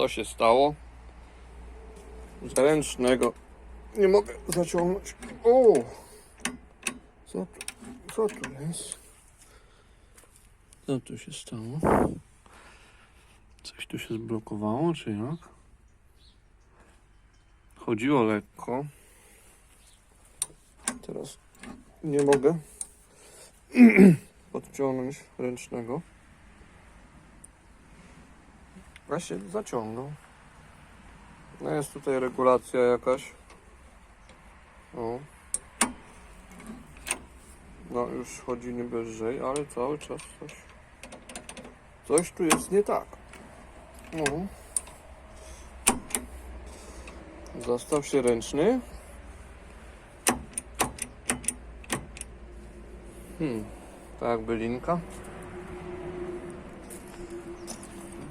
Co się stało? Z ręcznego nie mogę zaciągnąć. O! Co tu, co tu jest? Co tu się stało? Coś tu się zblokowało, czy jak? Chodziło lekko. Teraz nie mogę podciągnąć ręcznego. Się zaciągnął. No jest tutaj regulacja jakaś. O. No już chodzi niby lżej, ale cały czas coś. Coś tu jest nie tak. No. Zastaw się ręczny. Hmm. Tak jakby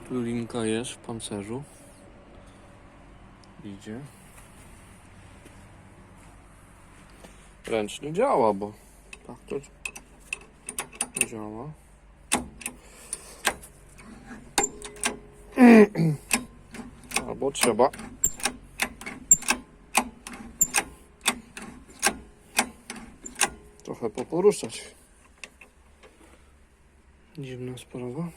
linka. Tu linka jest w pancerzu. Idzie. Ręczny działa, bo tak to działa. Albo trzeba trochę poporuszać. Dziwna sprawa.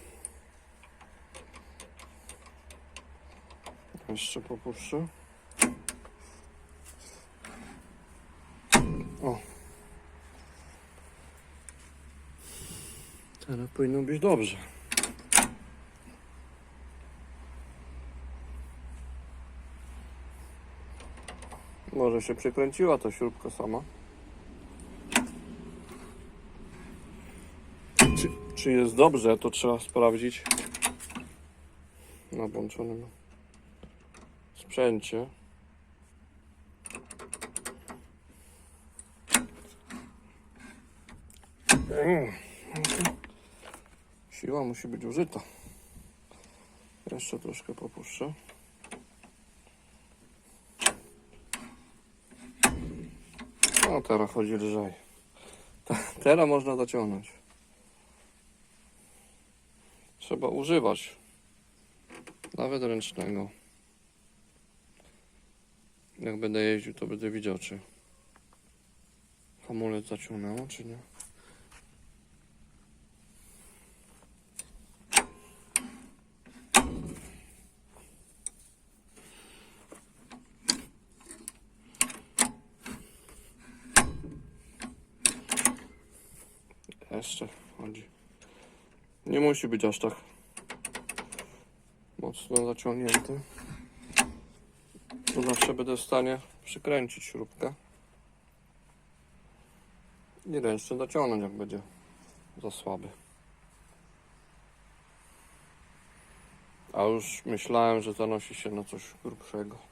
Jeszcze popuszczę. O. Teraz powinno być dobrze. Może się przekręciła ta śrubka sama. Czy, czy jest dobrze, to trzeba sprawdzić na włączonym sprzęcie. Mm, Siła musi być użyta. Jeszcze troszkę popuszczę. No teraz chodzi lżej. Teraz można zaciągnąć. Trzeba używać. Nawet ręcznego. Jak będę jeździł, to będę widział, czy hamulec zaciągnęło, czy nie. Jeszcze chodzi. Nie musi być aż tak mocno zaciągnięty. Zawsze będę w stanie przykręcić śrubkę i ręcznie dociągnąć, jak będzie za słaby. A już myślałem, że zanosi się na coś grubszego.